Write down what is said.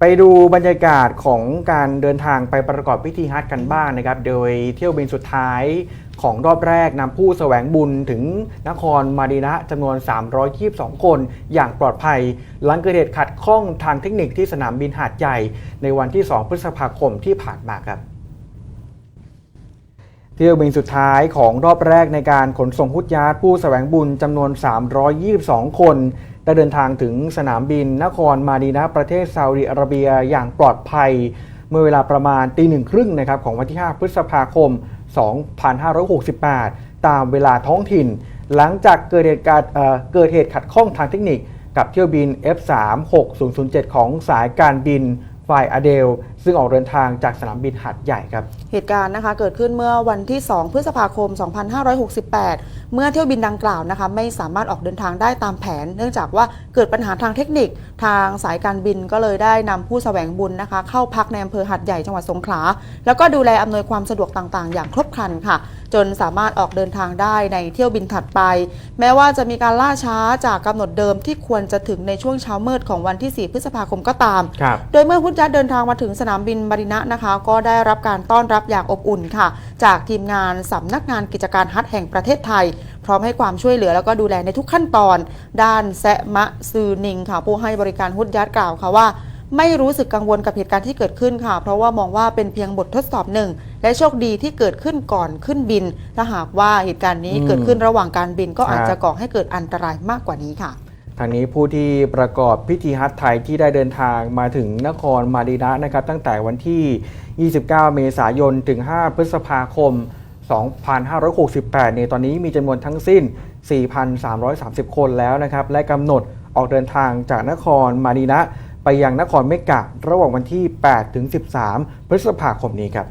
ไปดูบรรยากาศของการเดินทางไปประกอบพิธีฮัจญ์กันบ้างนะครับ โดยเที่ยวบินสุดท้ายของรอบแรกนำผู้แสวงบุญถึงนครมาดีนะจำนวน 322 คนอย่างปลอดภัย หลังเกิดเหตุขัดข้องทางเทคนิคที่สนามบินหาดใหญ่ ในวันที่ 2 พฤษภาคมที่ผ่านมาครับเที่ยวบินสุดท้ายของรอบแรกในการขนส่งฮุดยาร์ผู้แสวงบุญจำนวน 322 คน ได้เดินทางถึงสนามบินนครมาดีนะประเทศซาอุดิอาระเบียอย่างปลอดภัย เมื่อเวลาประมาณตีหนึ่งครึ่งนะครับของวันที่ 5 พฤษภาคม 2568 ตามเวลาท้องถิ่น หลังจากเกิดเหตุการณ์เเกิดเหตุขัดข้องทางเทคนิค กับเที่ยวบิน F36007 ของสายการบินฝ่ายอเดล ซึ่งออกเดินทางจากสนามบินหาดใหญ่ครับ เหตุการณ์นะคะเกิดขึ้นเมื่อวันที่ 2 พฤษภาคม 2568 เมื่อเที่ยวบินดังกล่าวนะคะไม่สามารถออกเดินทางได้ตามแผน เนื่องจากว่าเกิดปัญหาทางเทคนิคทางสายการบินก็เลยได้นำผู้แสวงบุญนะคะ เข้าพักในอำเภอหัดใหญ่จังหวัดสงขลาแล้วก็ดูแลอำนวยความสะดวกต่างๆ อย่างครบครันค่ะ จนสามารถออกเดินทางได้ในเที่ยวบินถัดไป แม้ว่าจะมีการล่าช้าจากกำหนดเดิมที่ควรจะถึงในช่วงเช้ามืดของวันที่ 4 พฤษภาคมก็ตามครับโดยเมื่อพุทธยัดเดินทางมาถึงสนามบินบารินะนะคะ ก็ได้รับการต้อนรับอย่างอบอุ่นค่ะ จากทีมงานสำนักงานกิจการฮัทแห่งประเทศไทย พร้อมให้ความช่วยเหลือแล้วก็ดูแลในทุกขั้นตอน ด้านแซะมะซือนิงค่ะ ผู้ให้บริการฮุดยัดกล่าวค่ะว่าไม่รู้สึกกังวลกับเหตุการณ์ที่เกิดขึ้นค่ะ เพราะว่ามองว่าเป็นเพียงบททดสอบหนึ่ง และโชคดีที่เกิดขึ้นก่อนขึ้นบิน ถ้าหากว่าเหตุการณ์นี้เกิดขึ้นระหว่างการบินก็อาจจะก่อให้เกิดอันตรายมากกว่านี้ค่ะ ทางนี้ผู้ที่ประกอบพิธีฮัจญ์ไทยที่ได้เดินทางมาถึงนครมาดีนะนะครับ ตั้งแต่วันที่ 29 เมษายน ถึง 5 พฤษภาคม 2568 เนี่ยตอนนี้มีจำนวนทั้งสิ้น 4,330 คนแล้วนะครับ และกำหนดออกเดินทางจากนครมาดีนะ ไปยังนครเมกะ ระหว่างวันที่ 8 ถึง 13 พฤษภาคมนี้ครับ